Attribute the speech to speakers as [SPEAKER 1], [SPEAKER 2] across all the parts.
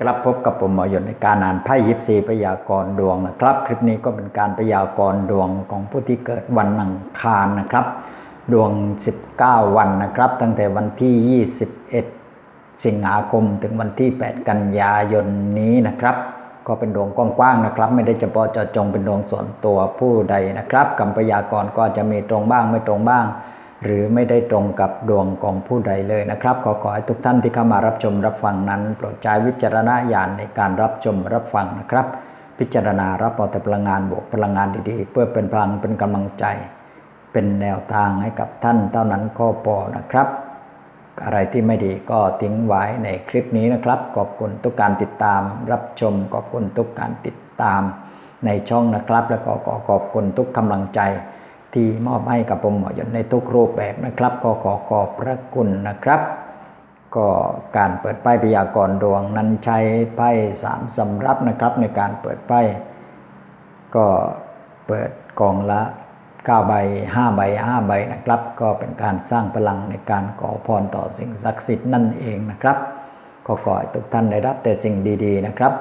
[SPEAKER 1] ครับพบกับผมหมอหยดในการอ่านไพ่ยิปซีพยากรณ์ดวงนะครับ คลิปนี้ก็เป็นการพยากรณ์ดวงของผู้ที่เกิดวันอังคารนะครับ ดวง 19 วันนะครับ ตั้งแต่วันที่ 21 สิงหาคมถึงวันที่ 8 กันยายนนี้นะครับ ก็เป็นดวงกว้างๆนะครับ ไม่ได้เฉพาะเจาะจงเป็นดวงส่วนตัวผู้ใดนะครับคำพยากรณ์ก็จะมีตรงบ้างไม่ตรงบ้าง หรือไม่ได้ตรงกับดวงของผู้ใดเลยนะครับ ขอขอให้ทุกท่านที่เข้ามารับชมรับฟังนั้น โปรดใช้วิจารณญาณในการรับชมรับฟังนะครับ พิจารณารับเอาแต่พลังงานบวกพลังงานดีๆ เพื่อเป็นพลังเป็นกำลังใจ เป็นแนวทางให้กับท่านเท่านั้นก็พอนะครับ อะไรที่ไม่ดีก็ทิ้งไว้ในคลิปนี้นะครับ ขอบคุณทุกการติดตาม รับชมขอบคุณทุกการติดตามในช่องนะครับ แล้วก็ขอขอบคุณทุกกำลังใจ ที่มอบให้กับผมหมอยนในทุกรูปแบบนะครับ ก็ขอขอบพระคุณนะครับ ก็การเปิดไพ่พยากรณ์ดวงนั้นใช้ไพ่สามสำรับนะครับ ในการเปิดไพ่ก็เปิดกองละ9ใบ5ใบ5ใบนะครับ ก็เป็นการสร้างพลังในการขอพรต่อสิ่งศักดิ์สิทธิ์นั่นเองนะครับ ก็ขอให้ทุกท่านได้รับแต่สิ่งดี ๆ นะครับ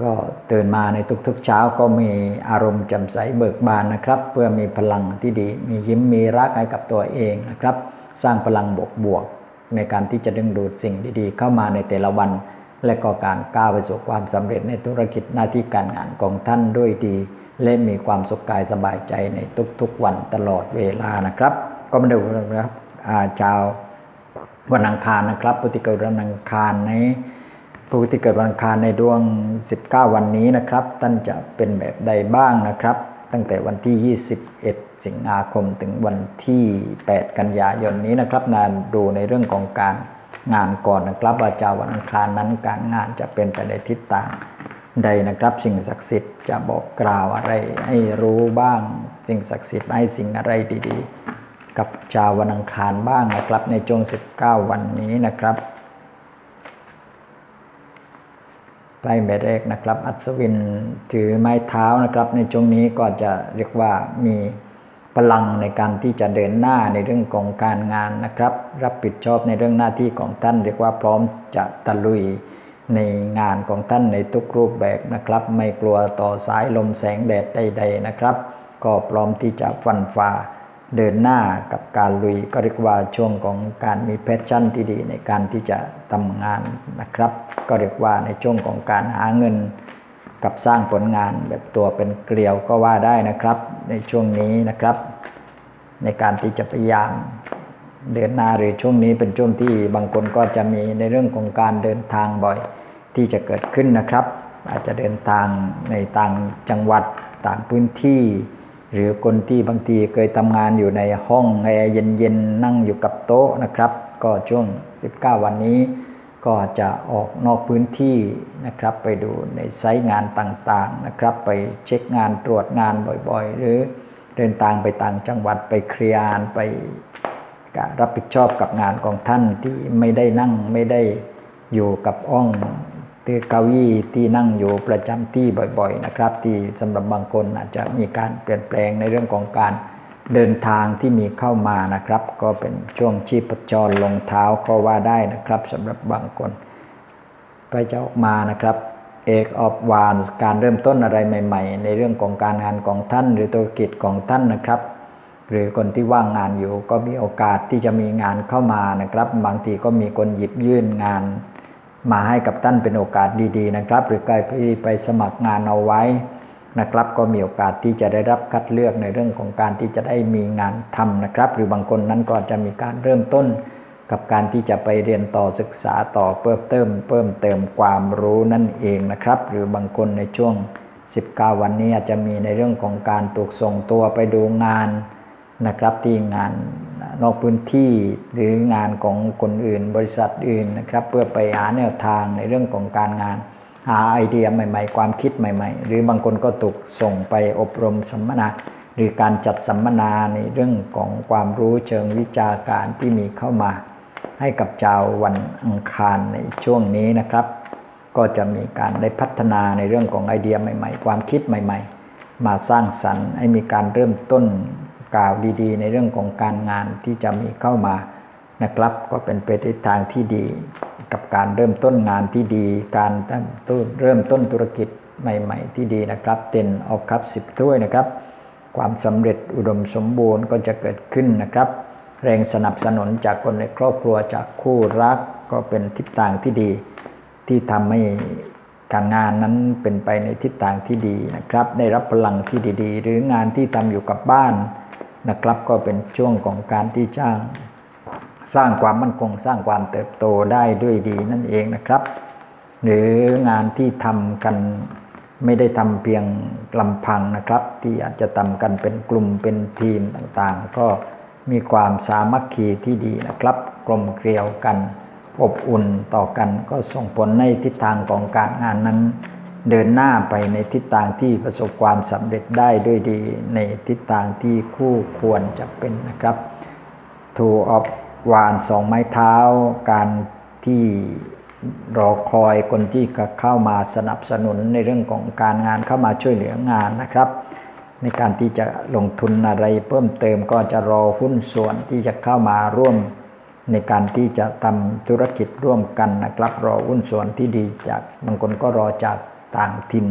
[SPEAKER 1] ก็ตื่นมาในทุกๆเช้าก็มีอารมณ์แจ่มใสเบิกบานนะครับ เพื่อมีพลังที่ดี มียิ้มมีรักให้กับตัวเองนะครับ สร้างพลังบวกบวกๆในการที่จะดึงดูดสิ่งดีๆ เข้ามาในแต่ละวัน และก็การก้าวไปสู่ความสำเร็จในธุรกิจหน้าที่การงานของท่านด้วยดี และมีความสุขกายสบายใจในทุกๆวันตลอดเวลานะครับ ก็มาดูนะครับอาชาววันอังคารนะครับพฤติกรรมวันอังคารใน ผู้ที่เกิดวันอังคารในดวง 19 วันนี้นะครับ ท่านจะเป็นแบบใดบ้างนะครับ ตั้งแต่วันที่ 21 สิงหาคมถึงวันที่ 8 กันยายนนี้นะครับนานดูในเรื่องของการงานก่อนนะครับว่าเจ้าวันอังคารนั้นการงานจะเป็นไปในทิศทางใดนะครับ สิ่งศักดิ์สิทธิ์จะบอกกล่าวอะไรให้รู้บ้าง สิ่งศักดิ์สิทธิ์ให้สิ่งอะไรดีๆ กับชาววันอังคารบ้างนะครับ ในช่วง 19 วันนี้นะครับ ไพ่ใบแรกนะครับ อัศวินถือไม้เท้านะครับ ในช่วงนี้ก็จะเรียกว่ามีพลังในการที่จะเดินหน้าในเรื่องของการงานนะครับ รับผิดชอบในเรื่องหน้าที่ของท่าน เรียกว่าพร้อมจะตะลุยในงานของท่านในทุกรูปแบบนะครับ ไม่กลัวต่อสายลมแสงแดดใด ๆนะครับ ก็พร้อมที่จะฟันฝ่าเดินหน้ากับการลุยก็เรียกว่าช่วงของการมีแพชชั่นที่ดีในการที่จะทำงานนะครับ ก็เรียกว่าในช่วงของการหาเงินกับสร้างผลงานแบบตัวเป็นเกลียวก็ว่าได้นะครับ ในช่วงนี้นะครับ ในการที่จะพยายามเดินหน้าหรือช่วงนี้เป็นช่วงที่บางคนก็จะมีในเรื่องของการเดินทางบ่อยที่จะเกิดขึ้นนะครับ อาจจะเดินทางในต่างจังหวัดต่างพื้นที่ หรือคนที่บางทีเคยทำงานอยู่ในห้องแอร์เย็นๆนั่งอยู่กับโต๊ะนะครับ ก็ช่วง 19 วันนี้ ก็จะออกนอกพื้นที่นะครับ ไปดูในไซต์งานต่างๆนะครับ ไปเช็คงานตรวจงานบ่อยๆ หรือเดินทางไปต่างจังหวัดไปเคลียร์งานไปรับผิดชอบกับงานของท่านที่ไม่ได้นั่งไม่ได้อยู่กับอ้องที่เก้าอี้ที่นั่งอยู่ประจำที่บ่อย ๆ นะครับ ที่สำหรับบางคนอาจจะมีการเปลี่ยนแปลงในเรื่องของการ เดินทางที่มีเข้ามานะครับ ก็เป็นช่วงชีพจรลงเท้าก็ว่าได้นะครับสำหรับบางคนไปจะออกมานะครับเอกออฟวานการเริ่มต้นอะไรใหม่ ๆ ในเรื่องของการงานของท่าน หรือธุรกิจของท่านนะครับ หรือคนที่ว่างงานอยู่ก็มีโอกาสที่จะมีงานเข้ามานะครับ บางทีก็มีคนหยิบยื่นงาน มาให้กับท่านเป็นโอกาสดีๆนะครับ หรือใครที่ไปสมัครงานเอาไว้ นะครับ ก็มีโอกาสที่จะได้รับคัดเลือกในเรื่องของการที่จะได้มีงานทำนะครับ หรือบางคนนั้นก็จะมีการเริ่มต้นกับการที่จะไปเรียนต่อศึกษาต่อเพิ่มเติม เพิ่มเติมความรู้นั่นเองนะครับ หรือบางคนในช่วง 19 วันนี้อาจจะมีในเรื่องของการถูกส่งตัวไปดูงานนะครับที่งานนอกพื้นที่หรืองานของคนอื่นบริษัทอื่นนะครับ เพื่อไปหาแนวทางในเรื่องของการงาน หาไอเดียใหม่ ๆ ความคิดใหม่ ๆ หรือบางคนก็ถูกส่งไปอบรมสัมมนา หรือการจัดสัมมนาในเรื่องของความรู้เชิงวิชาการที่มีเข้ามา ให้กับชาววันอังคารในช่วงนี้นะครับ ก็จะมีการได้พัฒนาในเรื่องของไอเดียใหม่ ๆ ความคิดใหม่ ๆ มาสร้างสรรค์ให้มีการเริ่มต้นกล่าวดีๆ ในเรื่องของการงานที่จะมีเข้ามานะครับ ก็เป็นไปในทางที่ดี กับการเริ่มต้นงานที่ดี การเริ่มต้นธุรกิจใหม่ ๆ ที่ดีนะครับเต็นออกครับสิบถ้วยนะครับ ความสำเร็จอุดมสมบูรณ์ก็จะเกิดขึ้นนะครับ แรงสนับสนุนจากคนในครอบครัวจากคู่รักก็เป็นทิศทางที่ดี ที่ทำให้การงานนั้นเป็นไปในทิศทางที่ดีนะครับ ได้รับพลังที่ดี ๆ หรืองานที่ทำอยู่กับบ้านนะครับ ก็เป็นช่วงของการที่จ้าง สร้างความมั่นคงสร้างความเติบโตได้ด้วยดีนั่นเองนะครับ หรืองานที่ทำกันไม่ได้ทำเพียงลำพังนะครับ ที่อาจจะทำกันเป็นกลุ่มเป็นทีมต่างๆ ก็มีความสามัคคีที่ดีนะครับ กลมเกลียวกันอบอุ่นต่อกันก็ส่งผลในทิศทางของการงานนั้น เดินหน้าไปในทิศทางที่ประสบความสำเร็จได้ด้วยดี ในทิศทางที่คู่ควรจะเป็นนะครับทูออฟ วานสองไม้เท้า การที่รอคอยคนที่เข้ามาสนับสนุนในเรื่องของการงานเข้ามาช่วยเหลืองานนะครับ ในการที่จะลงทุนอะไรเพิ่มเติมก็จะรอหุ้นส่วนที่จะเข้ามาร่วมในการที่จะทำธุรกิจร่วมกันนะครับ รอหุ้นส่วนที่ดีจากบางคนก็รอจากต่างถิ่น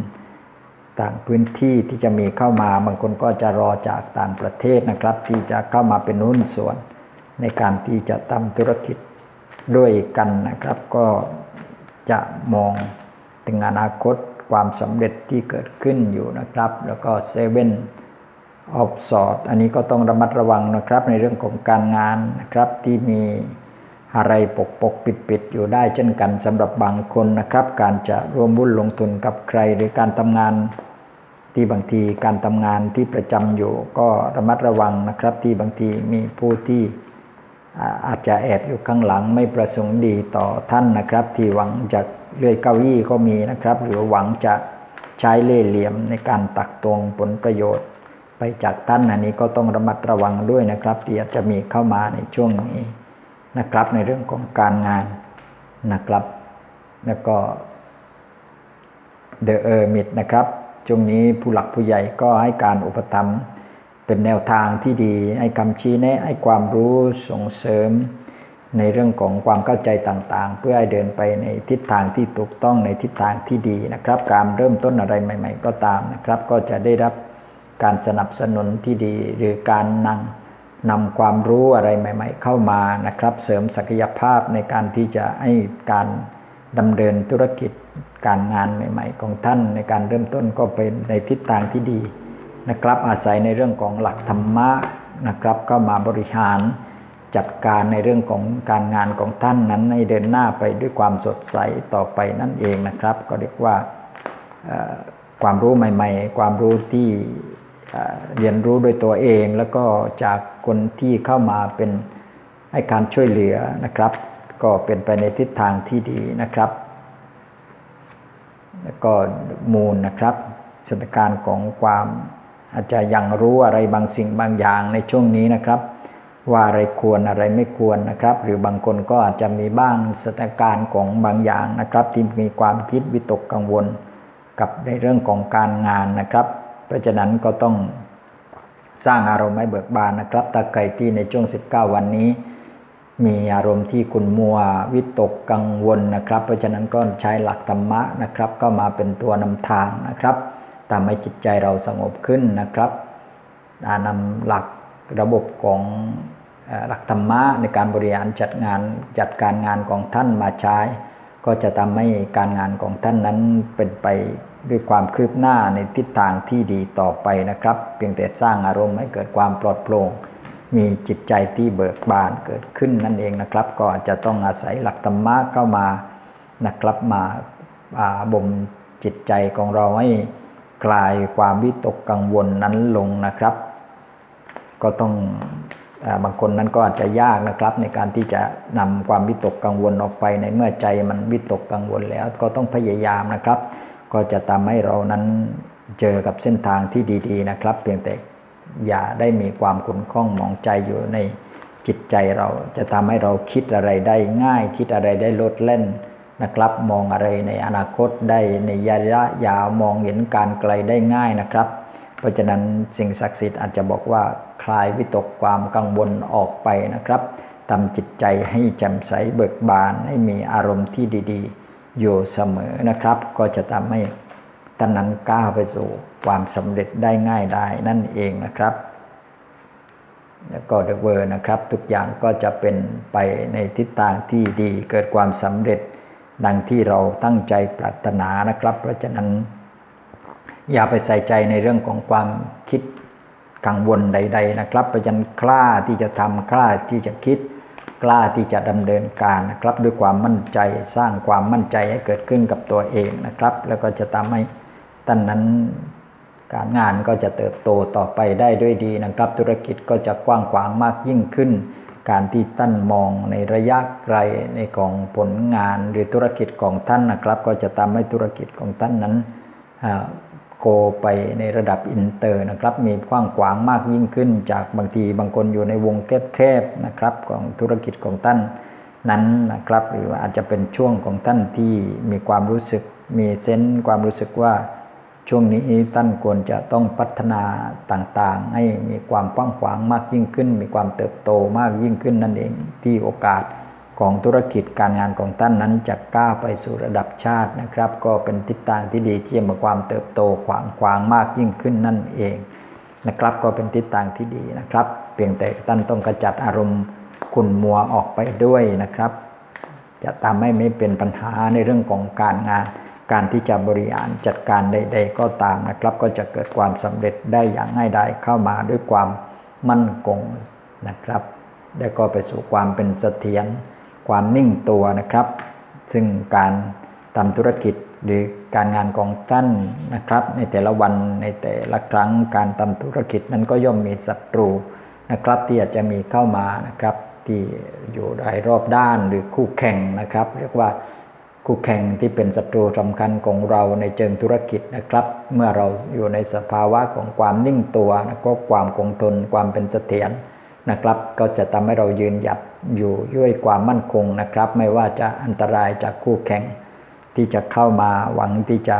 [SPEAKER 1] ต่างพื้นที่ที่จะมีเข้ามาบางคนก็จะรอจากต่างประเทศนะครับ ที่จะเข้ามาเป็นหุ้นส่วน ในการที่จะทำธุรกิจด้วยกันนะครับ ก็จะมองถึงอนาคตความสำเร็จที่เกิดขึ้นอยู่นะครับ แล้วก็เซเว่นออฟสอดอันนี้ก็ต้องระมัดระวังนะครับ ในเรื่องของการงานนะครับที่มีอะไรปกปกปิดปิดอยู่ได้เช่นกันสำหรับบางคนนะครับ การจะร่วมบุญลงทุนกับใครหรือการทำงานที่บางทีการทำงานที่ประจำอยู่ ก็ระมัดระวังนะครับ ที่บางทีมีผู้ที่ อาจจะแอบอยู่ข้างหลังไม่ประสงค์ดีต่อท่านนะครับ ที่หวังจะเลื่อยเก้าอี้ก็มีนะครับ หรือหวังจะใช้เล่ห์เหลี่ยมในการตักตวงผลประโยชน์ ไปจากท่านอันนี้ก็ต้องระมัดระวังด้วยนะครับที่อาจจะมีเข้ามาในช่วงนี้นะครับ ในเรื่องของการงานนะครับ แล้วก็ The Hermit นะครับช่วงนี้ผู้หลักผู้ใหญ่ก็ให้การอุปถัมภ์ เป็นแนวทางที่ดีให้คำชี้แนะให้ความรู้ส่งเสริมในเรื่องของความเข้าใจต่างๆ เพื่อให้เดินไปในทิศทางที่ถูกต้องในทิศทางที่ดีนะครับ การเริ่มต้นอะไรใหม่ ๆ ก็ตามนะครับ ก็จะได้รับการสนับสนุนที่ดี หรือการนำนำความรู้อะไรใหม่ ๆ เข้ามานะครับ เสริมศักยภาพในการที่จะให้การดำเนินธุรกิจการงานใหม่ ๆ ของท่านในการเริ่มต้นก็เป็นในทิศทางที่ดี นะครับอาศัยในเรื่องของหลักธรรมะนะครับก็มาบริหารจัดการในเรื่องของการงานของท่านนั้นให้เดินหน้าไปด้วยความสดใสต่อไปนั่นเองนะครับ ก็เรียกว่าความรู้ใหม่ ๆ ความรู้ที่เรียนรู้โดยตัวเอง แล้วก็จากคนที่เข้ามาเป็นให้การช่วยเหลือนะครับ ก็เป็นไปในทิศทางที่ดีนะครับ แล้วก็มูลนะครับสถานการณ์ของความ อาจจะยังรู้อะไรบางสิ่งบางอย่างในช่วงนี้นะครับ ว่าอะไรควรอะไรไม่ควรนะครับ หรือบางคนก็อาจจะมีบ้างสถานการณ์ของบางอย่างนะครับที่มีความคิดวิตกกังวลกับในเรื่องของการงานนะครับ เพราะฉะนั้นก็ต้องสร้างอารมณ์ให้เบิกบานนะครับตาไก่ที่ในช่วง 19 วันนี้ มีอารมณ์ที่คุณมัววิตกกังวลนะครับ เพราะฉะนั้นก็ใช้หลักธรรมะนะครับ ก็มาเป็นตัวนำทางนะครับ ทำให้จิตใจเราสงบขึ้นนะครับนำหลักระบบของหลักธรรมะในการบริหารจัดงานจัดการงานของท่านมาใช้ ก็จะทำให้การงานของท่านนั้นเป็นไปด้วยความคืบหน้าในทิศทางที่ดีต่อไปนะครับ เพียงแต่สร้างอารมณ์ให้เกิดความปลอดโปร่งมีจิตใจที่เบิกบานเกิดขึ้นนั่นเองนะครับ ก็จะต้องอาศัยหลักธรรมะเข้ามานะครับมาบ่มจิตใจของเราให้ คลายความวิตกกังวลนั้นลงนะครับ ก็ต้องบางคนนั้นก็อาจจะยากนะครับ ในการที่จะนำความวิตกกังวลออกไปในเมื่อใจมันวิตกกังวลแล้ว ก็ต้องพยายามนะครับ ก็จะทำให้เรานั้นเจอกับเส้นทางที่ดีๆนะครับ เพียงแต่อย่าได้มีความขุ่นข้องมองใจอยู่ในจิตใจเราจะทำให้เราคิดอะไรได้ง่าย คิดอะไรได้ลดเล่น นะครับ มองอะไรในอนาคตได้ในระยะยาวมองเห็นการไกลได้ง่ายนะครับ เพราะฉะนั้นสิ่งศักดิ์สิทธิ์อาจจะบอกว่าคลายวิตกความกังวลออกไปนะครับทำจิตใจให้แจ่มใสเบิกบานให้มีอารมณ์ที่ดี ๆ อยู่เสมอนะครับ ก็จะทำให้ท่านนั้นก้าวไปสู่ความสำเร็จได้ง่ายได้นั่นเองนะครับแล้วก็เดเวอร์นะครับ ทุกอย่างก็จะเป็นไปในทิศทางที่ดีเกิดความสำเร็จ ดังที่เราตั้งใจปรารถนานะครับ เพราะฉะนั้น อย่าไปใส่ใจในเรื่องของความคิดกังวลใด ๆ นะครับ เพราะฉะนั้นกล้าที่จะทำกล้าที่จะคิด กล้าที่จะดำเนินการนะครับ ด้วยความมั่นใจสร้างความมั่นใจให้เกิดขึ้นกับตัวเองนะครับ แล้วก็จะทำให้ท่านนั้นการงานก็จะเติบโตต่อไปได้ด้วยดีนะครับ ธุรกิจก็จะกว้างขวางมากยิ่งขึ้น การที่ท่านมองในระยะไกลในของผลงานหรือธุรกิจของท่านนะครับ ก็จะทำให้ธุรกิจของท่านนั้นโกไปในระดับอินเตอร์นะครับ มีกว้างขวางมากยิ่งขึ้น จากบางทีบางคนอยู่ในวงแคบๆนะครับของธุรกิจของท่านนั้นนะครับ หรืออาจจะเป็นช่วงของท่านที่มีความรู้สึกมีเซนส์ความรู้สึกว่า ช่วงนี้ท่านควรจะต้องพัฒนาต่างๆ ให้มีความกว้างขวางมากยิ่งขึ้น มีความเติบโตมากยิ่งขึ้นนั่นเองที่โอกาสของธุรกิจการงานของท่านนั้นจะก้าวไปสู่ระดับชาตินะครับ ก็เป็นทิศทางที่ดีที่จะมีความเติบโตขวางขวางมากยิ่งขึ้นนั่นเองนะครับ ก็เป็นทิศทางที่ดีนะครับ เพียงแต่ท่านต้องกระจัดอารมณ์ขุ่นมัวออกไปด้วยนะครับ จะทำให้ไม่เป็นปัญหาในเรื่องของการงาน การที่จะบริหารจัดการใด ๆ ก็ตามนะครับ ก็จะเกิดความสำเร็จได้อย่างง่ายดายเข้ามาด้วยความมั่นคงนะครับแล้วก็ไปสู่ความเป็นเสถียรความนิ่งตัวนะครับ ซึ่งการทำธุรกิจหรือการงานของท่านนะครับ ในแต่ละวันในแต่ละครั้งการทำธุรกิจนั้นก็ย่อมมีศัตรูนะครับ ที่อาจจะมีเข้ามานะครับ ที่อยู่รายรอบด้านหรือคู่แข่งนะครับ เรียกว่า คู่แข่งที่เป็นศัตรูสำคัญของเราในเชิงธุรกิจนะครับ เมื่อเราอยู่ในสภาวะของความนิ่งตัวนะก็ความคงทนความเป็นเสถียรนะครับ ก็จะทำให้เรายืนหยัดอยู่ด้วยความมั่นคงนะครับ ไม่ว่าจะอันตรายจากคู่แข่ง ที่จะเข้ามาหวังที่จะ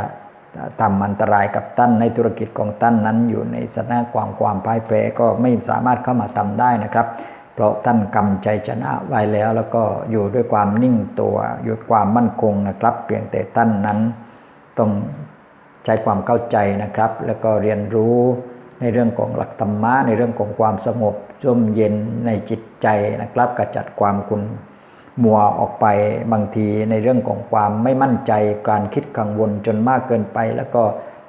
[SPEAKER 1] ทำอันตรายกับตั้นในธุรกิจของตั้นนั้นอยู่ในสถานะความความพ่ายแพ้ก็ไม่สามารถเข้ามาทำได้นะครับ เพราะท่านกำใจชนะไว้แล้วแล้วก็อยู่ด้วยความนิ่งตัวอยู่ความมั่นคงนะครับ เพียงแต่ท่านนั้นต้องใช้ความเข้าใจนะครับ แล้วก็เรียนรู้ในเรื่องของหลักธรรมะ ในเรื่องของความสงบร่มเย็นในจิตใจนะครับกระจัดความคุณมัวออกไปบางทีในเรื่องของความไม่มั่นใจ การคิดกังวลจนมากเกินไป แล้วก็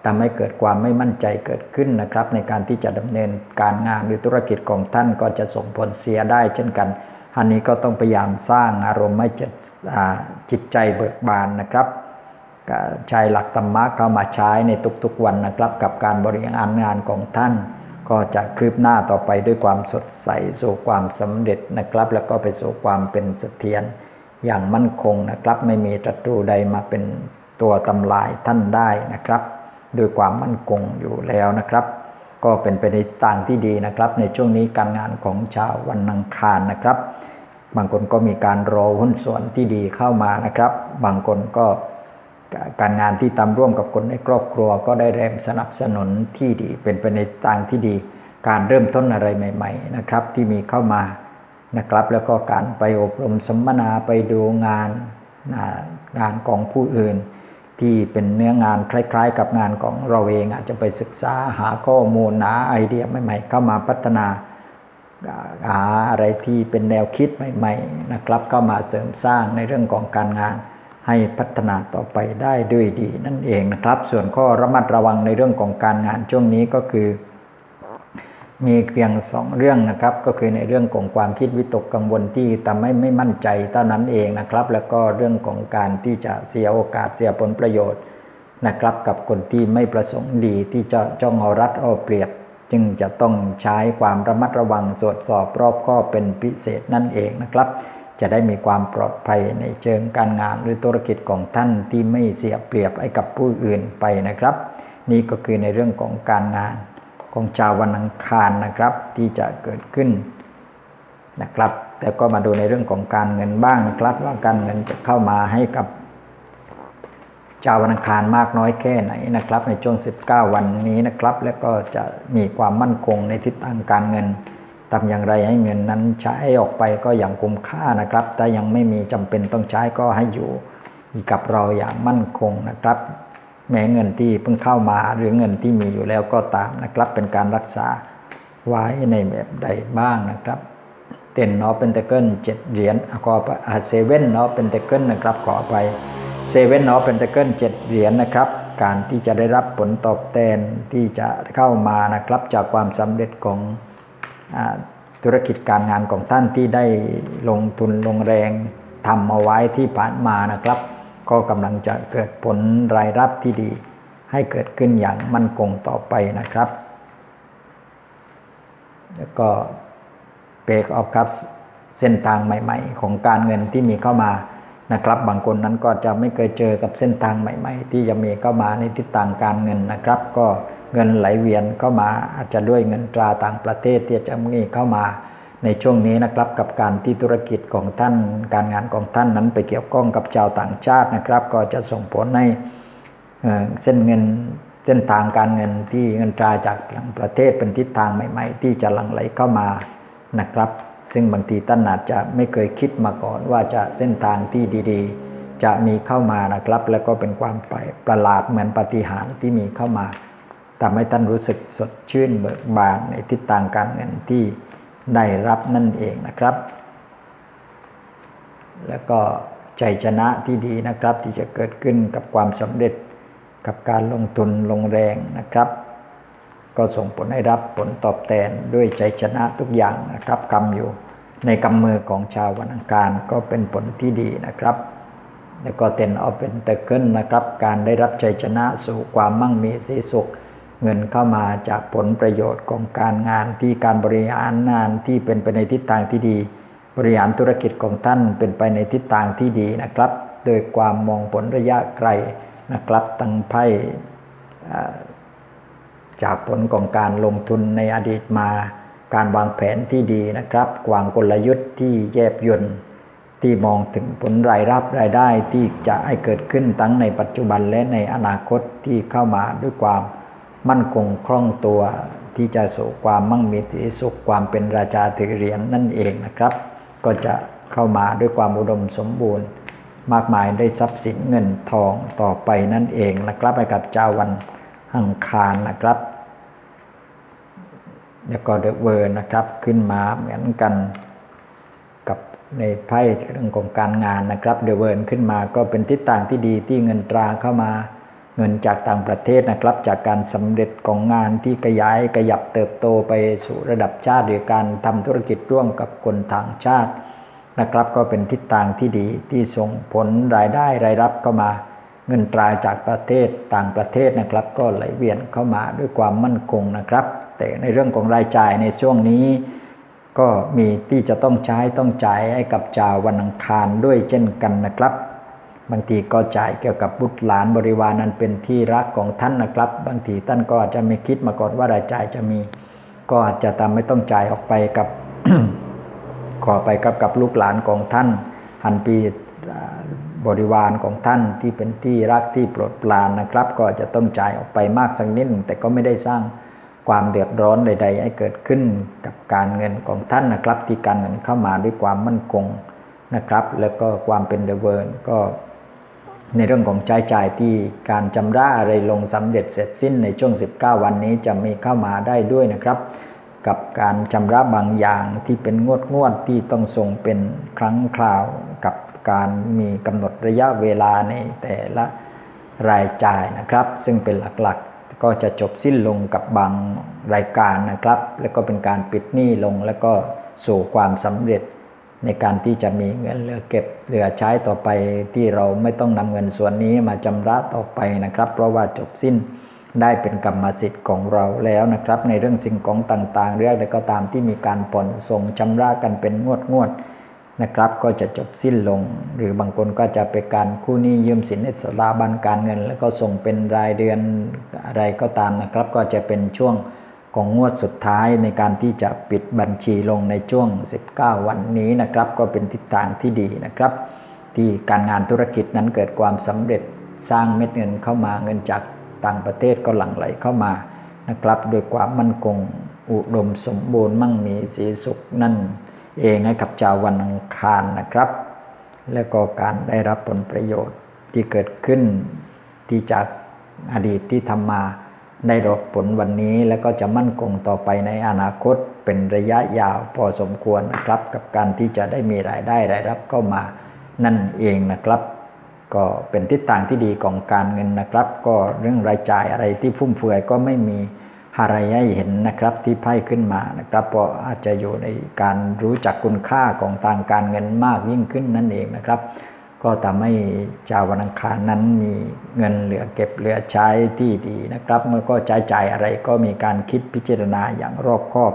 [SPEAKER 1] ทำให้เกิดความไม่มั่นใจเกิดขึ้นนะครับ ในการที่จะดำเนินการงานหรือธุรกิจของท่านก็จะส่งผลเสียได้เช่นกัน อันนี้ก็ต้องพยายามสร้างอารมณ์ให้จิตใจเบิกบานนะครับใช้หลักธรรมะเข้ามาใช้ในทุกๆวันนะครับ กับการบริหารงานของท่าน ก็จะคืบหน้าต่อไปด้วยความสดใสสู่ความสำเร็จนะครับ แล้วก็ไปสู่ความเป็นเสถียรอย่างมั่นคงนะครับ ไม่มีศัตรูใดมาเป็นตัวทำลายท่านได้นะครับ ด้วยความมั่นคงอยู่แล้วนะครับ ก็เป็นไปในทางที่ดีนะครับ ในช่วงนี้การงานของชาววันนังคารนะครับ บางคนก็มีการรอหุ้นส่วนที่ดีเข้ามานะครับ บางคนก็การงานที่ทำร่วมกับคนในครอบครัว ก็ได้แรงสนับสนุนที่ดี เป็นไปในทางที่ดี การเริ่มต้นอะไรใหม่ ๆ นะครับ ที่มีเข้ามานะครับ แล้วก็การไปอบรมสัมมนาไปดูงานงานของผู้อื่น ที่เป็นเนื้องานคล้ายๆ กับงานของเราเองอาจจะไปศึกษาหาข้อมูลหาไอเดียใหม่ๆเข้ามาพัฒนาหาอะไรที่เป็นแนวคิดใหม่ ๆ นะครับ ก็มาเสริมสร้างในเรื่องของการงานให้พัฒนาต่อไปได้ด้วยดีนั่นเองนะครับ ส่วนข้อระมัดระวังในเรื่องของการงานช่วงนี้ก็คือ มีเพียงสองเรื่องนะครับ ก็คือในเรื่องของความคิดวิตกกังวลที่ทำให้ไม่มั่นใจเท่านั้นเองนะครับ แล้วก็เรื่องของการที่จะเสียโอกาสเสียผลประโยชน์นะครับ กับคนที่ไม่ประสงค์ดีที่จะจ้องเอารัดเอาเปรียบ จึงจะต้องใช้ความระมัดระวังตรวจสอบรอบข้อเป็นพิเศษนั่นเองนะครับ จะได้มีความปลอดภัยในเชิงการงานหรือธุรกิจของท่านที่ไม่เสียเปรียบให้กับผู้อื่นไปนะครับ นี่ก็คือในเรื่องของการงาน ของชาววันอังคารนะครับ ที่จะเกิดขึ้นนะครับ แต่ก็มาดูในเรื่องของการเงินบ้างนะครับ ว่าการเงินจะเข้ามาให้กับชาววันอังคารมากน้อยแค่ไหนนะครับ ในช่วง 19 วันนี้นะครับ แล้วก็จะมีความมั่นคงในทิศทางการเงินทำอย่างไรให้เงินนั้นใช้ออกไปก็อย่างคุ้มค่านะครับ แต่ยังไม่มีจำเป็นต้องใช้ก็ให้อยู่กับเราอย่างมั่นคงนะครับ แม้เงินที่เพิ่งเข้ามาหรือเงินที่มีอยู่แล้วก็ตามนะครับ เป็นการรักษาไว้ในแบบใดบ้างนะครับเต็นเนาะเป็นตะเกิลเจ็ดเหรียญขอไปเซเว่นเนาะเป็นตะเกิลนะครับขอไปเซเว่นเนาะเป็นตะเกิลเจ็ดเหรียญนะครับ การที่จะได้รับผลตอบแทนที่จะเข้ามานะครับ จากความสำเร็จของธุรกิจการงานของท่านที่ได้ลงทุนลงแรงทำเอาไว้ที่ผ่านมานะครับ ก็กำลังจะเกิดผลรายรับที่ดี ให้เกิดขึ้นอย่างมั่นคงต่อไปนะครับ แล้วก็เบรกออฟครับเส้นทางใหม่ ๆ ของการเงินที่มีเข้ามานะครับ บางคนนั้นก็จะไม่เคยเจอกับเส้นทางใหม่ ๆ ที่จะมีเข้ามาในทิศทางการเงินนะครับ ก็เงินไหลเวียนเข้ามาอาจจะด้วยเงินตราต่างประเทศที่จะมีเข้ามา ในช่วงนี้นะครับกับการที่ธุรกิจของท่าน การงานของท่านนั้นไปเกี่ยวข้องกับชาวต่างชาตินะครับ ก็จะส่งผลให้เส้นเงินเส้นทางการเงินที่เงินตราจากต่างประเทศเป็นทิศทางใหม่ ๆ ที่จะหลั่งไหลเข้ามานะครับ ซึ่งบางทีท่านอาจจะไม่เคยคิดมาก่อนว่าจะเส้นทางที่ดีๆ จะมีเข้ามานะครับ แล้วก็เป็นความประหลาดเหมือนปฏิหารที่มีเข้ามาทำให้ท่านรู้สึกสดชื่นเบิกบานในทิศทางการเงินที่ ได้รับนั่นเองนะครับ แล้วก็ใจชนะที่ดีนะครับ ที่จะเกิดขึ้นกับความสำเร็จกับการลงทุนลงแรงนะครับ ก็ส่งผลให้รับผลตอบแทนด้วยใจชนะทุกอย่างนะครับกำอยู่ในกำมือของชาววันอังคารก็เป็นผลที่ดีนะครับ แล้วก็เต็นออฟเป็นเตเกิลนะครับ การได้รับใจชนะสู่ความมั่งมีสีสุข เงินเข้ามาจากผลประโยชน์ของการงานที่การบริหารงานที่เป็นไปในทิศทางที่ดี บริหารธุรกิจของท่านเป็นไปในทิศทางที่ดีนะครับ โดยความมองผลระยะไกลนะครับ ตั้งไพ่จากผลของการลงทุนในอดีตมา การวางแผนที่ดีนะครับวางกลยุทธ์ที่แยบยนต์ที่มองถึงผลรายรับรายได้ที่จะให้เกิดขึ้นทั้งในปัจจุบันและในอนาคตที่เข้ามาด้วยความ มั่นคงคล่องตัวที่จะสู่ความมั่งมีสีสุขความเป็นราชาถือเหรียญนนั่นเองนะครับ ก็จะเข้ามาด้วยความอุดมสมบูรณ์ มากมายได้ทรัพย์สินเงินทองต่อไปนั่นเองนะครับไปกับเจ้าวันอังคารนะครับแล้วก็เดอะเวอร์นะครับขึ้นมาเหมือนกันกับในไพ่เรื่องของการงานนะครับเดอะเวิร์ขึ้นมาก็เป็นทิศทางที่ดีที่เงินตราเข้ามา เงินจากต่างประเทศนะครับ จากการสำเร็จของงานที่ขยายขยับเติบโตไปสู่ระดับชาติหรือการทำธุรกิจร่วมกับคนต่างชาตินะครับ ก็เป็นทิศทางที่ดีที่ส่งผลรายได้รายรับเข้ามาเงินตราจากประเทศต่างประเทศนะครับ ก็ไหลเวียนเข้ามาด้วยความมั่นคงนะครับ แต่ในเรื่องของรายจ่ายในช่วงนี้ ก็มีที่จะต้องใช้ต้องจ่ายให้กับชาววันอังคารด้วยเช่นกันนะครับ บางทีก็จ่ายเกี่ยวกับบุตรหลานบริวารนั้นเป็นที่รักของท่านนะครับ บางทีท่านก็อาจจะไม่คิดมาก่อนว่ารายจ่ายจะมี ก็อาจจะทำไม่ต้องจ่ายออกไปกับขอไปกับกับลูกหลานของท่าน หันปีบริวารของท่านที่เป็นที่รักที่โปรดปรานนะครับ ก็จะต้องจ่ายออกไปมากสักนิดแต่ก็ไม่ได้สร้างความเดือดร้อนใด ๆ ให้เกิดขึ้นกับการเงินของท่านนะครับ ที่การเงินเข้ามาด้วยความมั่นคงนะครับ แล้วก็ความเป็นเดเวิร์นก็ ในเรื่องของใช้จ่ายที่การจำระอะไรลงสำเร็จเสร็จสิ้นในช่วง 19 วันนี้จะมีเข้ามาได้ด้วยนะครับ กับการชำระบางอย่างที่เป็นงวดงวดที่ต้องส่งเป็นครั้งคราวกับการมีกำหนดระยะเวลาในแต่ละรายจ่ายนะครับ ซึ่งเป็นหลักๆ ก็จะจบสิ้นลงกับบางรายการนะครับ แล้วก็เป็นการปิดหนี้ลงแล้วก็สู่ความสำเร็จ ในการที่จะมีเงินเหลือเก็บเหลือใช้ต่อไปที่เราไม่ต้องนำเงินส่วนนี้มาจำระต่อไปนะครับ เพราะว่าจบสิ้นได้เป็นกรรมสิทธิ์ของเราแล้วนะครับ ในเรื่องสิ่งของต่างๆ เรื่องใดก็ตามที่มีการผ่อนส่งชำระกันเป็นงวดงวดนะครับ ก็จะจบสิ้นลง หรือบางคนก็จะไปการคู่นี้ยืมสินในสถาบันการเงิน แล้วก็ส่งเป็นรายเดือนอะไรก็ตามนะครับ ก็จะเป็นช่วง ของงวดสุดท้ายในการที่จะปิดบัญชีลงในช่วง 19 วันนี้นะครับ ก็เป็นทิศทางที่ดีนะครับ ที่การงานธุรกิจนั้นเกิดความสำเร็จสร้างเม็ดเงินเข้ามาเงินจากต่างประเทศก็หลั่งไหลเข้ามานะครับโดยความมั่นคงอุดมสมบูรณ์มั่งมีสีสุขนั่นเองให้กับชาววันอังคารนะครับ และก็การได้รับผลประโยชน์ที่เกิดขึ้นที่จากอดีตที่ทำมา ได้รับผลวันนี้แล้วก็จะมั่นคงต่อไปในอนาคตเป็นระยะยาวพอสมควรนะครับ กับการที่จะได้มีรายได้รายรับเข้ามานั่นเองนะครับ ก็เป็นทิศทางที่ดีของการเงินนะครับ ก็เรื่องรายจ่ายอะไรที่ฟุ่มเฟือยก็ไม่มีอะไรให้เห็นนะครับที่ไพ่ขึ้นมานะครับเพราะอาจจะอยู่ในการรู้จักคุณค่าของทางการเงินมากยิ่งขึ้นนั่นเองนะครับ ก็ทำให้ชาววันอังคารนั้นมีเงินเหลือเก็บเหลือใช้ที่ดีนะครับเมื่อก็ใช้จ่ายอะไรก็มีการคิดพิจารณาอย่างรอบคอบ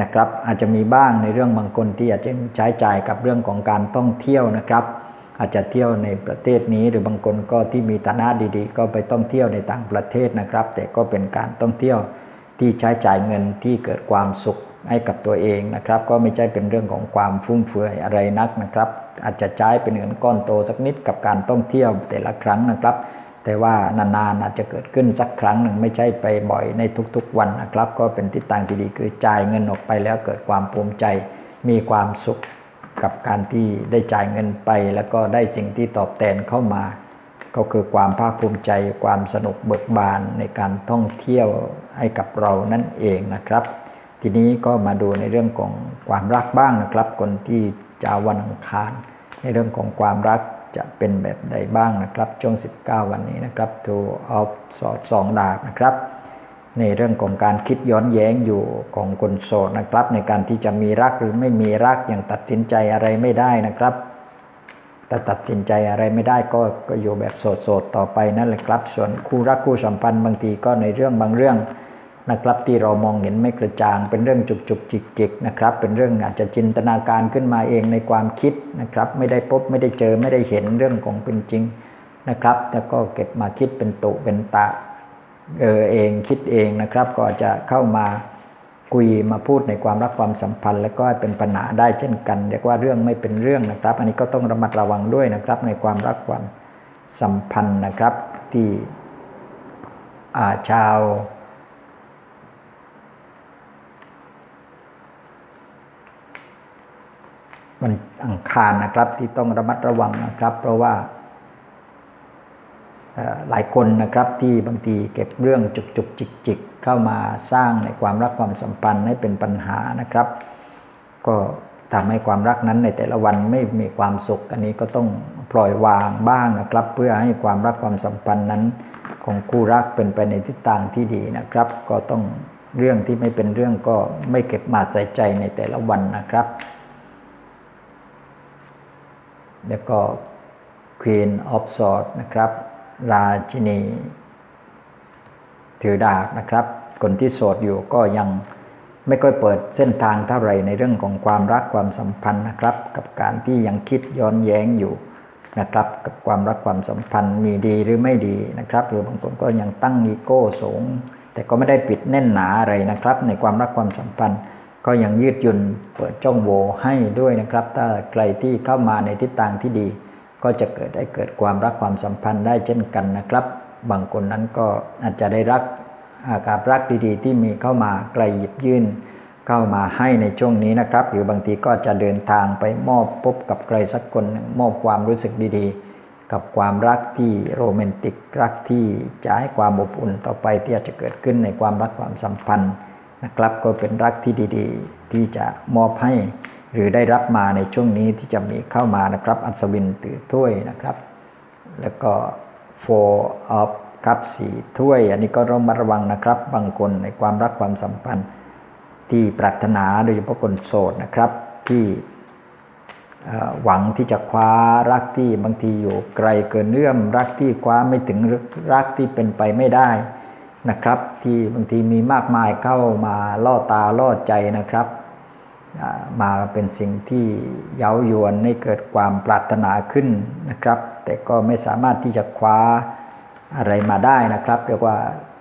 [SPEAKER 1] นะครับ อาจจะมีบ้างในเรื่องบางคนที่อาจจะใช้จ่ายกับเรื่องของการท่องเที่ยวนะครับ อาจจะเที่ยวในประเทศนี้หรือบางคนก็ที่มีฐานะดีๆ ก็ไปท่องเที่ยวในต่างประเทศนะครับ แต่ก็เป็นการท่องเที่ยวที่ใช้จ่ายเงินที่เกิดความสุขให้กับตัวเองนะครับ ก็ไม่ใช่เป็นเรื่องของความฟุ่มเฟือยอะไรนักนะครับ อาจจะใช้เป็นเงินก้อนโตสักนิดกับการท่องเที่ยวแต่ละครั้งนะครับ แต่ว่านานๆอาจจะเกิดขึ้นสักครั้งหนึ่งไม่ใช่ไปบ่อยในทุกๆวันนะครับ ก็เป็นทิศทางที่ดีคือจ่ายเงินออกไปแล้วเกิดความภูมิใจ มีความสุขกับการที่ได้จ่ายเงินไป แล้วก็ได้สิ่งที่ตอบแทนเข้ามา ก็คือความภาคภูมิใจ ความสนุกเบิกบานในการท่องเที่ยวให้กับเรานั่นเองนะครับทีนี้ก็มาดูในเรื่องของความรักบ้างนะครับ คนที่ จะวันอังคาร ในเรื่องของความรักจะเป็นแบบใดบ้างนะครับ ช่วง 19 วันนี้นะครับ to of สอดสองดาบนะครับ ในเรื่องของการคิดย้อนแย้งอยู่ของคนโสดนะครับ ในการที่จะมีรักหรือไม่มีรักอย่างตัดสินใจอะไรไม่ได้นะครับแต่ตัดสินใจอะไรไม่ได้ก็ก็อยู่แบบโสดๆต่อไปนั่นแหละครับ ส่วนคู่รักคู่สัมพันธ์บางทีก็ในเรื่องบางเรื่อง นะครับที่เรามองเห็นไม่กระจ่าง เป็นเรื่องจุกจุกจิกจิกนะครับ เป็นเรื่องอาจจะจินตนาการขึ้นมาเองในความคิดนะครับ ไม่ได้พบไม่ได้เจอไม่ได้เห็นเรื่องของเป็นจริงนะครับแต่ก็เก็บมาคิดเป็นตุเป็นตะเออเองคิดเองนะครับ ก็จะเข้ามาคุยมาพูดในความรักความสัมพันธ์ แล้วก็เป็นปัญหาได้เช่นกันเรียกว่าเรื่องไม่เป็นเรื่องนะครับ อันนี้ก็ต้องระมัดระวังด้วยนะครับ ในความรักความสัมพันธ์นะครับที่ชาว วันอังคารนะครับ ที่ต้องระมัดระวังนะครับ เพราะว่าหลายคนนะครับที่บางทีเก็บเรื่องจุกจุกจิกจิกเข้ามาสร้างในความรักความสัมพันธ์ให้เป็นปัญหานะครับ ก็ทำให้ความรักนั้นในแต่ละวันไม่มีความสุข อันนี้ก็ต้องปล่อยวางบ้างนะครับ เพื่อให้ความรักความสัมพันธ์นั้น ของคู่รักเป็นไปในทิศทางที่ดีนะครับ ก็ต้องเรื่องที่ไม่เป็นเรื่องก็ไม่เก็บมาใส่ใจในแต่ละวันนะครับ แล้วก็ Queen of Swords นะครับ ราชินี ถือดาบนะครับ คนที่โสดอยู่ก็ยังไม่ค่อยเปิดเส้นทางเท่าไหร่ในเรื่องของความรักความสัมพันธ์นะครับ กับการที่ยังคิดย้อนแย้งอยู่นะครับ กับความรักความสัมพันธ์มีดีหรือไม่ดีนะครับ หรือบางคนก็ยังตั้งอีโก้สูง แต่ก็ไม่ได้ปิดแน่นหนาอะไรนะครับ ในความรักความสัมพันธ์ ก็ยังยืดหยุ่นเปิดจ้องโวให้ด้วยนะครับ ถ้าใครที่เข้ามาในทิศทางที่ดี ก็จะเกิดได้เกิดความรักความสัมพันธ์ได้เช่นกันนะครับ บางคนนั้นก็อาจจะได้รักอาการรักดีๆ ที่มีเข้ามาไกลหยิบยื่น เข้ามาให้ในช่วงนี้นะครับ หรือบางทีก็จะเดินทางไปมอบพบกับใครสักคนมอบความรู้สึกดีๆ กับความรักที่โรแมนติกรักที่จะให้ความอบอุ่นต่อไปที่อาจจะเกิดขึ้นในความรักความสัมพันธ์ นะครับ ก็เป็นรักที่ดีๆ ที่จะมอบให้หรือได้รับมาในช่วงนี้ที่จะมีเข้ามานะครับ อัศวินถือถ้วยนะครับ แล้วก็ four of ครับสี่ถ้วย อันนี้ก็ต้องมาระวังนะครับ บางคนในความรักความสัมพันธ์ที่ปรารถนาโดยเฉพาะคนโสดนะครับ ที่หวังที่จะคว้ารักที่บางทีอยู่ไกลเกินเนื่อมรักที่คว้าไม่ถึงรักที่เป็นไปไม่ได้ นะครับ ที่บางทีมีมากมายเข้ามาล่อตาล่อใจนะครับมาเป็นสิ่งที่เย้ายวนให้เกิดความปรารถนาขึ้นนะครับ แต่ก็ไม่สามารถที่จะคว้าอะไรมาได้นะครับเรียกว่า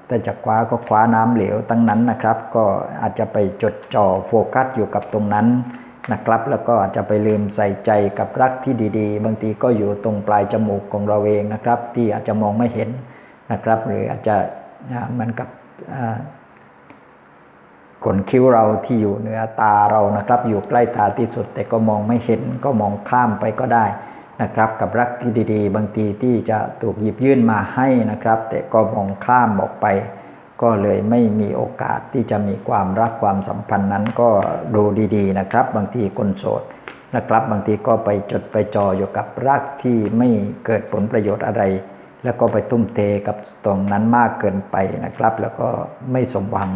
[SPEAKER 1] แต่จะคว้าก็คว้าน้ำเหลวตั้งนั้นนะครับ ก็อาจจะไปจดจ่อโฟกัสอยู่กับตรงนั้นนะครับ แล้วก็อาจจะไปลืมใส่ใจกับรักที่ดีๆ บางทีก็อยู่ตรงปลายจมูกของเราเองนะครับ ที่อาจจะมองไม่เห็นนะครับ หรืออาจจะ เหมือนกับขนคิ้วเราที่อยู่เหนือตาเรานะครับ อยู่ใกล้ตาที่สุด แต่ก็มองไม่เห็นก็มองข้ามไปก็ได้นะครับ กับรักที่ดี ๆ บางทีที่จะถูกหยิบยื่นมาให้นะครับ แต่ก็มองข้ามออกไป ก็เลยไม่มีโอกาสที่จะมีความรักความสัมพันธ์นั้นก็ดูดีๆนะครับ บางทีคนโสดนะครับ บางทีก็ไปจดไปจออยู่กับรักที่ไม่เกิดผลประโยชน์อะไร แล้วก็ไปทุ่มเทกับตรงนั้นมากเกินไปนะครับ แล้วก็ไม่สมหวัง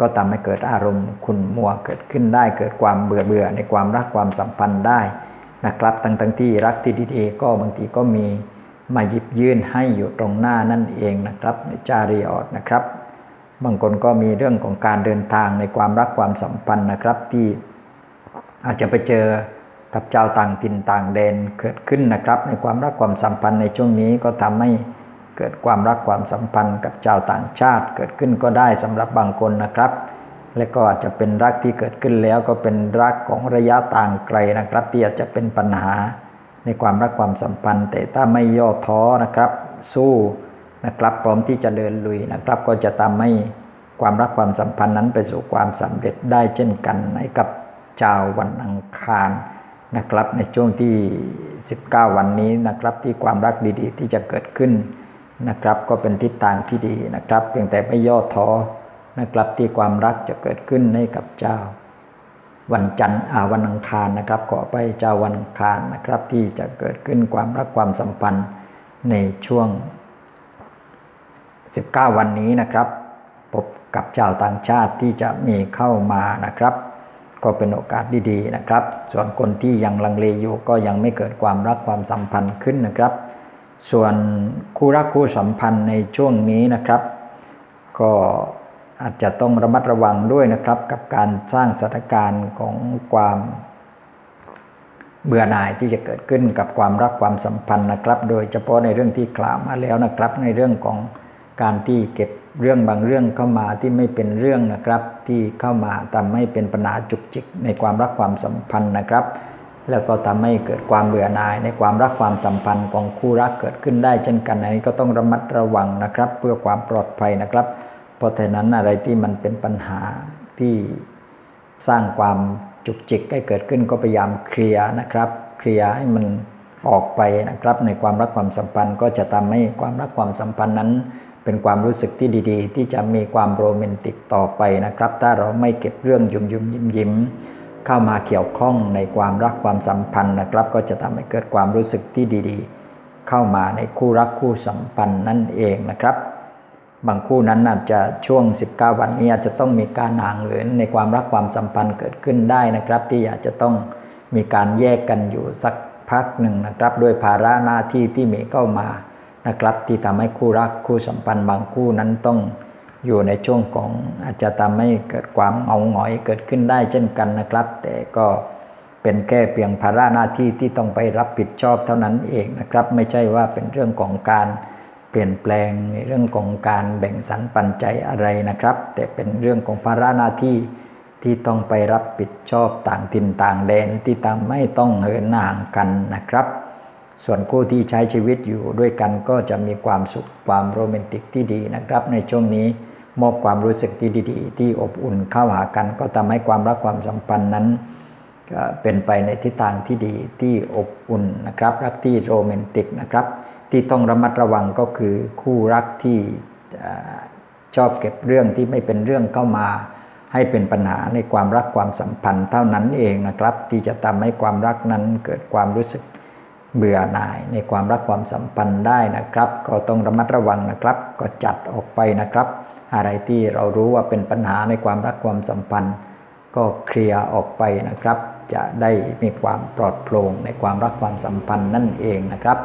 [SPEAKER 1] ก็ทำให้เกิดอารมณ์คุณมัวเกิดขึ้นได้ เกิดความเบื่อเบื่อในความรักความสัมพันธ์ได้นะครับทั้งทั้งที่รักที่ดีๆก็บางทีก็มีมาหยิบยื่นให้อยู่ตรงหน้านั่นเองนะครับในจารีออดนะครับ บางคนก็มีเรื่องของการเดินทางในความรักความสัมพันธ์นะครับ ที่อาจจะไปเจอ กับเจ้าต่างถิ่นต่างแดนเกิดขึ้นนะครับ ในความรักความสัมพันธ์ในช่วงนี้ก็ทำให้เกิดความรักความสัมพันธ์กับเจ้าต่างชาติเกิดขึ้นก็ได้สำหรับบางคนนะครับ และก็อาจจะเป็นรักที่เกิดขึ้นแล้วก็เป็นรักของระยะต่างไกลนะครับ ที่อาจจะเป็นปัญหาในความรักความสัมพันธ์ แต่ถ้าไม่ย่อท้อนะครับ สู้นะครับ พร้อมที่จะเดินลุยนะครับ ก็จะทำให้ความรักความสัมพันธ์นั้นไปสู่ความสำเร็จได้เช่นกันให้กับชาววันอังคาร นะครับในช่วงที่ 19 วันนี้นะครับที่ความรักดีๆ ที่จะเกิดขึ้นนะครับ ก็เป็นทิศทางที่ดีนะครับ เพียงแต่ไม่ย่อท้อนะครับที่ความรักจะเกิดขึ้นให้กับเจ้า วันจันทร์อาวันอังคารนะครับขอไปเจ้าวันอังคารนะครับที่จะเกิดขึ้นความรักความสัมพันธ์ในช่วง 19 วันนี้นะครับ พบกับเจ้าต่างชาติที่จะมีเข้ามานะครับ ก็เป็นโอกาสดีๆนะครับ ส่วนคนที่ยังลังเลอยู่ก็ยังไม่เกิดความรักความสัมพันธ์ขึ้นนะครับ ส่วนคู่รักคู่สัมพันธ์ในช่วงนี้นะครับ ก็อาจจะต้องระมัดระวังด้วยนะครับ กับการสร้างสถานการณ์ของความเบื่อหน่ายที่จะเกิดขึ้นกับความรักความสัมพันธ์นะครับ โดยเฉพาะในเรื่องที่กล่าวมาแล้วนะครับ ในเรื่องของ การที่เก็บเรื่องบางเรื่องเข้ามาที่ไม่เป็นเรื่องนะครับ ที่เข้ามาทำให้เป็นปัญหาจุกจิกในความรักความสัมพันธ์นะครับ แล้วก็ทำให้เกิดความเบื่อหน่ายในความรักความสัมพันธ์ของคู่รักเกิดขึ้นได้เช่นกันอันนี้ก็ต้องระมัดระวังนะครับ เพื่อความปลอดภัยนะครับ เพราะฉะนั้นอะไรที่มันเป็นปัญหาที่สร้างความจุกจิกให้เกิดขึ้นก็พยายามเคลียร์นะครับ เคลียร์ให้มันออกไปนะครับ ในความรักความสัมพันธ์ก็จะทำให้ความรักความสัมพันธ์นั้น เป็นความรู้สึกที่ดีๆ ที่จะมีความโรแมนติกต่อไปนะครับ ถ้าเราไม่เก็บเรื่องยุ่มยุ่มยิ้มยิ้มเข้ามาเกี่ยวข้องในความรักความสัมพันธ์นะครับ ก็จะทำให้เกิดความรู้สึกที่ดีๆ เข้ามาในคู่รักคู่สัมพันธ์นั่นเองนะครับ บางคู่นั้นอาจจะช่วง 19 วันนี้อาจจะต้องมีการห่างเหินในความรักความสัมพันธ์เกิดขึ้นได้นะครับ ที่อาจจะต้องมีการแยกกันอยู่สักพักหนึ่งนะครับ ด้วยภาระหน้าที่ที่มีเข้ามา นะครับ ที่ทำให้คู่รักคู่สัมพันธ์บางคู่นั้นต้องอยู่ในช่วงของอาจจะทำให้เกิดความเหงาหงอยเกิดขึ้นได้เช่นกันนะครับ แต่ก็เป็นแค่เพียงภาระหน้าที่ที่ต้องไปรับผิดชอบเท่านั้นเองนะครับ ไม่ใช่ว่าเป็นเรื่องของการเปลี่ยนแปลงในเรื่องของการแบ่งสรรปันใจอะไรนะครับ แต่เป็นเรื่องของภาระหน้าที่ที่ต้องไปรับผิดชอบต่างถิ่นต่างแดนที่ทำไม่ต้องเหินห่างกันนะครับ ส่วนคู่ที่ใช้ชีวิตอยู่ด้วยกันก็จะมีความสุขความโรแมนติกที่ดีนะครับ ในช่วงนี้มอบความรู้สึกที่ดีๆ ที่อบอุ่นเข้าหากัน ก็ทำให้ความรักความสัมพันธ์นั้นเป็นไปในทิศทางที่ดีที่อบอุ่นนะครับ รักที่โรแมนติกนะครับ ที่ต้องระมัดระวังก็คือคู่รักที่ชอบเก็บเรื่องที่ไม่เป็นเรื่องเข้ามา ให้เป็นปัญหาในความรักความสัมพันธ์เท่านั้นเองนะครับ ที่จะทำให้ความรักนั้นเกิดความรู้สึก เบื่อหน่ายในความรักความสัมพันธ์ได้นะครับ ก็ต้องระมัดระวังนะครับ ก็จัดออกไปนะครับ อะไรที่เรารู้ว่าเป็นปัญหาในความรักความสัมพันธ์ ก็เคลียร์ออกไปนะครับ จะได้มีความปลอดโปร่งในความรักความสัมพันธ์นั่นเองนะครับ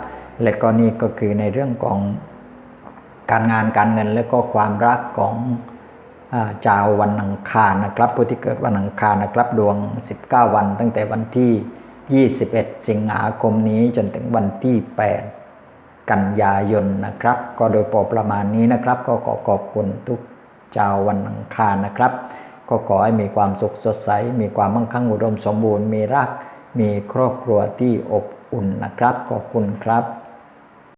[SPEAKER 1] และก็นี่ก็คือในเรื่องของการงานการเงินและก็ความรักของชาววันอังคารนะครับผู้ที่เกิดวันอังคารนะครับ ดวง 19 วันตั้งแต่วันที่ 21 สิงหาคมนี้จนถึงวันที่ 8 กันยายนนะครับ ก็โดยพอประมาณนี้นะครับ ก็ขอขอบคุณทุกชาววันอังคารนะครับ ก็ขอให้มีความสุขสดใส มีความมั่งคั่งอุดมสมบูรณ์ มีรัก มีครอบครัวที่อบอุ่นนะครับ ขอบคุณครับ